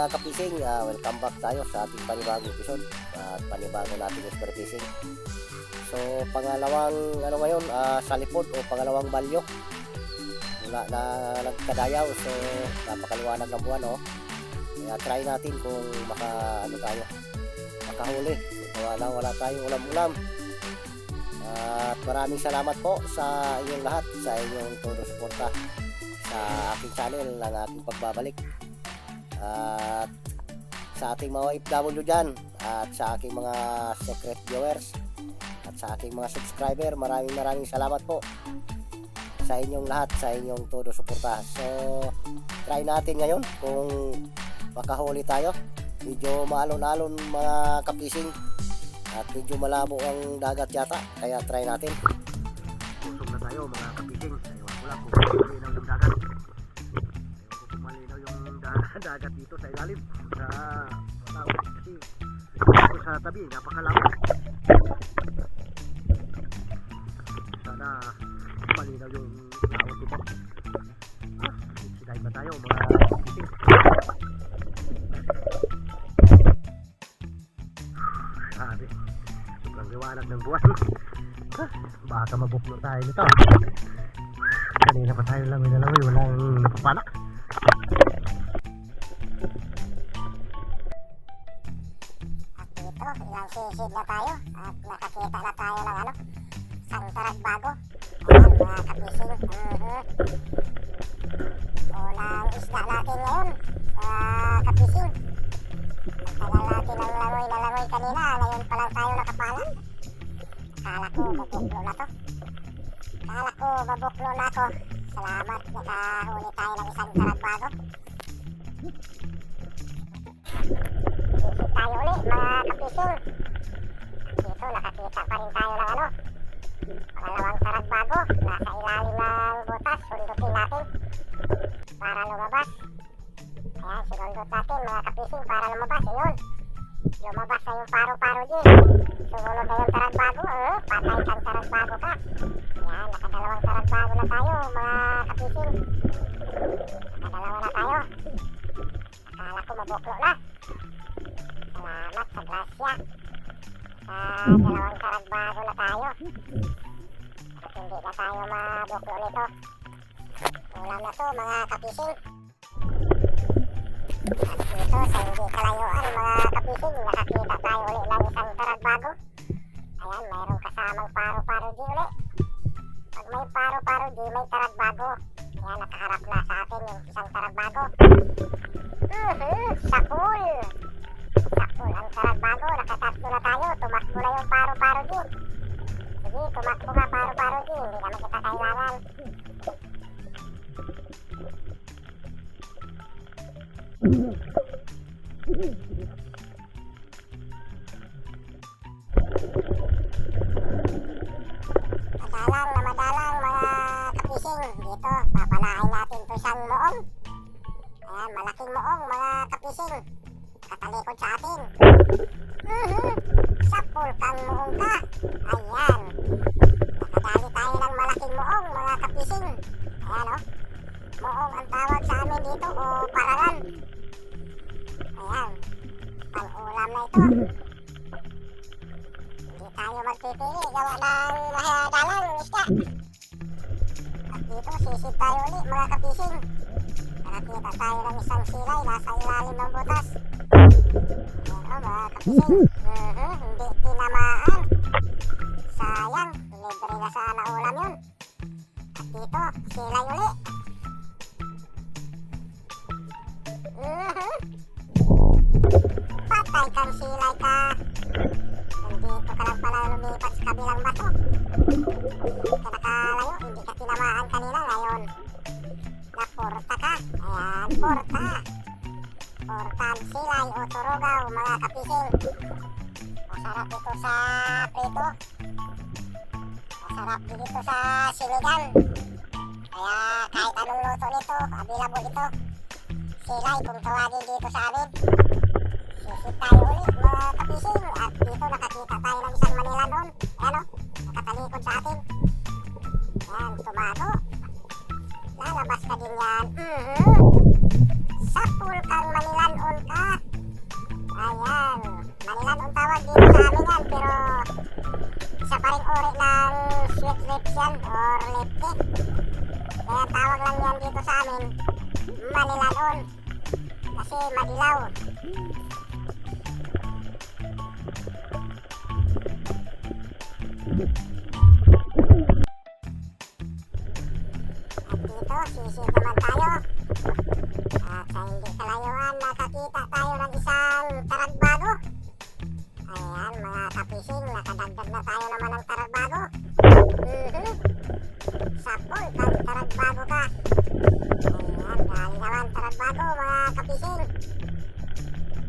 mga kapising. Ah, welcome back tayo sa ating panibagong episode at panibago nating expert fishing. So, pangalawang ano ngayon, ah, salipod o pangalawang balyo. Wala na nagkadayaw so napakaliwanag ng buwan oh. Kaya try natin kung maka ano tayo, makahuli. Wala wala tayong ulam-ulam. At maraming salamat po sa inyong lahat, sa inyong todo suporta sa aking channel ng aking pagbabalik at sa ating mga OFW dyan at sa aking mga secret viewers at sa aking mga subscriber maraming maraming salamat po sa inyong lahat sa inyong todo suporta so try natin ngayon kung makahuli tayo medyo maalon-alon mga kapising at medyo malabo ang dagat yata kaya try natin Usog na tayo mga kapising. Ko lang kung yung dagat. Dagat dito sa ilalim. Sa malawak kasi dito sa tabi, napakalawak. Sana malinaw yung lawak dito. Ah, sinay ba tayo mga? Sabi, sobrang liwanag ng buwan. Ah, baka mabuklo tayo nito. Kanina pa tayo lang nilalaway, walang napapala. Ilang sisid na tayo at nakakita na tayo ng ano, santarag bago. Ayan, mga kapising. Mhm. Unang isda natin ngayon, mga kapising. Ang tagal natin ng langoy na langoy kanina, ngayon pa lang tayo nakapalan. Akala ko, babuklo na to. Akala ko, babuklo na ako. Salamat, nakahuli tayo ng isang tarag bago. Sisig tayo ulit mga kapising. Dito nakakita pa rin tayo ng ano. Pangalawang tarag bago. Nasa ilalim ng butas. Sundutin natin. Para lumabas. Ayan, sinundot natin mga kapising para lumabas. Ayun. Lumabas na yung paro-paro din. Sumunod na yung tarag bago. Eh, patay kang tarag bago ka. Ayan, nakadalawang tarag bago na tayo mga kapising. Nakadalawa na tayo. Akala ko mabuklo na. Salamat sa grasya. Sa dalawang karagbago na tayo. At hindi na tayo mabuklo nito. Ulam na to mga kapising. At dito sa hindi kalayuan mga kapising, nakakita tayo uli ng isang karagbago. Ayan, mayroong kasamang paro-paro di uli. Pag may paro-paro di, may taragbago. Ayan, nakaharap na sa atin yung isang taragbago. Mhm, sakul. Sakul ang taragbago. Nakatatlo na tayo. Tumakbo na yung paro-paro din. Sige, tumakbo ka paro-paro din. Hindi naman kita kailangan. Madalang na madalang mga kapising. Dito, papanain natin to isang moong. Ayan, malaking moong mga kapising. Katalikod sa atin. Mhm. Sapul kang moong ka. Ayan. Nakadali tayo ng malaking moong mga kapising. Ayan o. Moong ang tawag sa amin dito o paralan. Ayan. Pang-ulam na ito. Hindi tayo magpipili. Gawa ng mahadalang isda. At dito, sisid tayo ulit mga kapising. Nakakita tayo ng isang silay nasa ilalim ng butas. Ayan o mga kapising. Mhm, hindi tinamaan. Sayang, libre na sana ulam yun. Dito, silay uli. Mhm. Patay kang silay ka. Nandito ka lang pala lumipat. Hindi ka nakalayo, hindi ka tinamaan ngayon. Naporta ka. Ayan, porta. Portan silay o mga kapising. Masarap ito sa prito. Masarap din sa sinigang. Kaya kahit anong luto nito, available ito. silay kung tawagin dito sa amin. Sisit tayo ulit mga kapising at dito nakakita tayo ng isang Manila noon. Ano? Nakatalikod sa atin. Yan, tumago. Lalabas ka din yan. Mhm. Sapul kang Manilanon ka. Ayan. Manilanon tawag dito sa amin yan pero isa pa rin uri ng sweet lips yan or lipstick. Kaya tawag lang yan dito sa amin Manilanon. Kasi madilaw. At na tayo naman ng taragbago. Mhm. Sapol, taragbago ka. Ayan, dahil naman taragbago, mga kapising.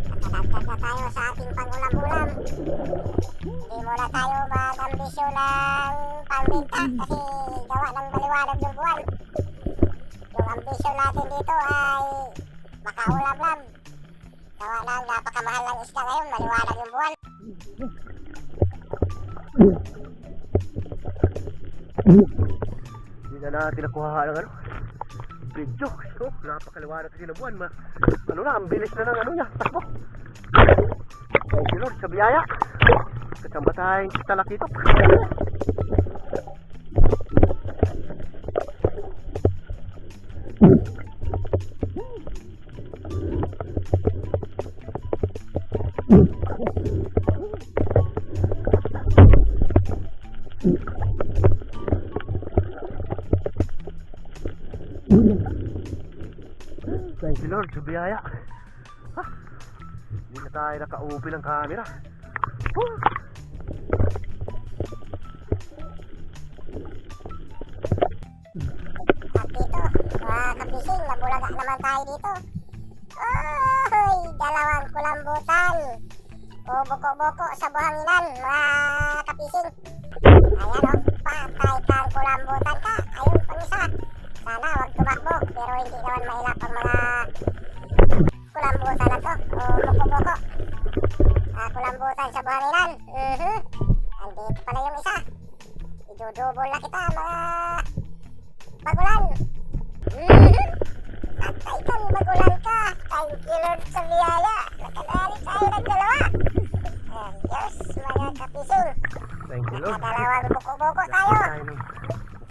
Nakadagdag na tayo sa ating pangulam-ulam. Hindi muna tayo mag-ambisyon ng pangbenta kasi gawa ng maliwanag yung buwan. Yung ambisyon natin dito ay makaulam lang. Gawa ng napakamahal ng isda ngayon, maliwanag yung buwan. Hindi na natin nakuha ng ano. Video. So, napakaliwanag kasi ng buwan. Ma ano na, ang bilis na ng ano niya. Takbo. Thank you Lord sa biyaya. Kasama tayong talakitok. Thank you Lord sa biyaya. Ha? Hindi na tayo nakaupi ng camera. Woo! Mga kapising, nabulaga naman tayo dito. Oy, dalawang kulambutan. O buko-buko sa buhanginan, mga kapising. Ayan o, patay kang kulambutan ka. Ayun, pang isa. Sana wag tumakbo, pero hindi naman mahirap ang mga kulambutan na to. O buko-buko. Ah, kulambutan sa buhanginan. Mhm. Andito pala yung isa. Idudubol na kita, mga Bagulan! Mhm. Patay kang bagulan ka! Thank you Lord sa biyaya! Nakadali tayo ng Thank you Lord. Nakadalawang buko-buko tayo!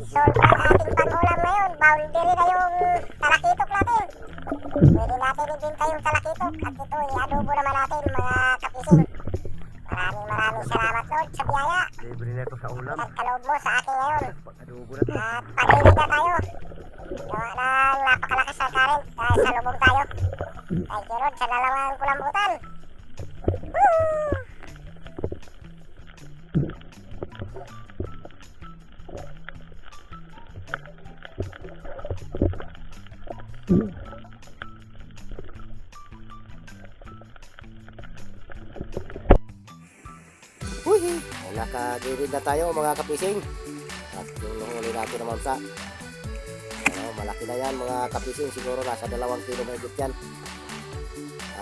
Solve ang ating pangulam ngayon. Boundary na yung talakitok natin. Pwede natin ibinta yung talakitok at ito i-adobo naman natin mga kapising. Maraming maraming salamat Lord sa biyaya. libre na ito sa ulam. Nagkaloob mo sa akin ngayon. Pag-adobo na ito. At panilig na tayo. Gawa ng napakalakas na current dahil sa lubog tayo. Thank you Lord sa dalawang kulambutan. Woo! Uy! Nakagilid na tayo mga kapising. At yung nahuli natin naman sa ano, malaki na yan mga kapising. Siguro nasa dalawang kilo may yan.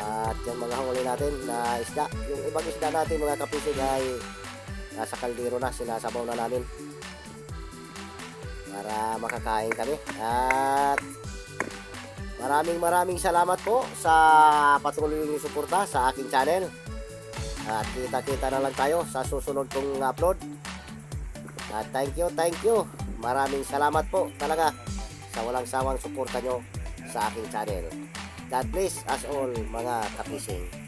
At yung mga huli natin na isda. Yung ibang isda natin mga kapising ay nasa kaldero na. Sinasabaw na namin. Para makakain kami. At maraming maraming salamat po sa patuloy yung suporta sa aking channel. At kita-kita na lang tayo sa susunod kong upload. At thank you, thank you. Maraming salamat po talaga sa walang sawang suporta nyo sa aking channel. God bless us all mga kapising.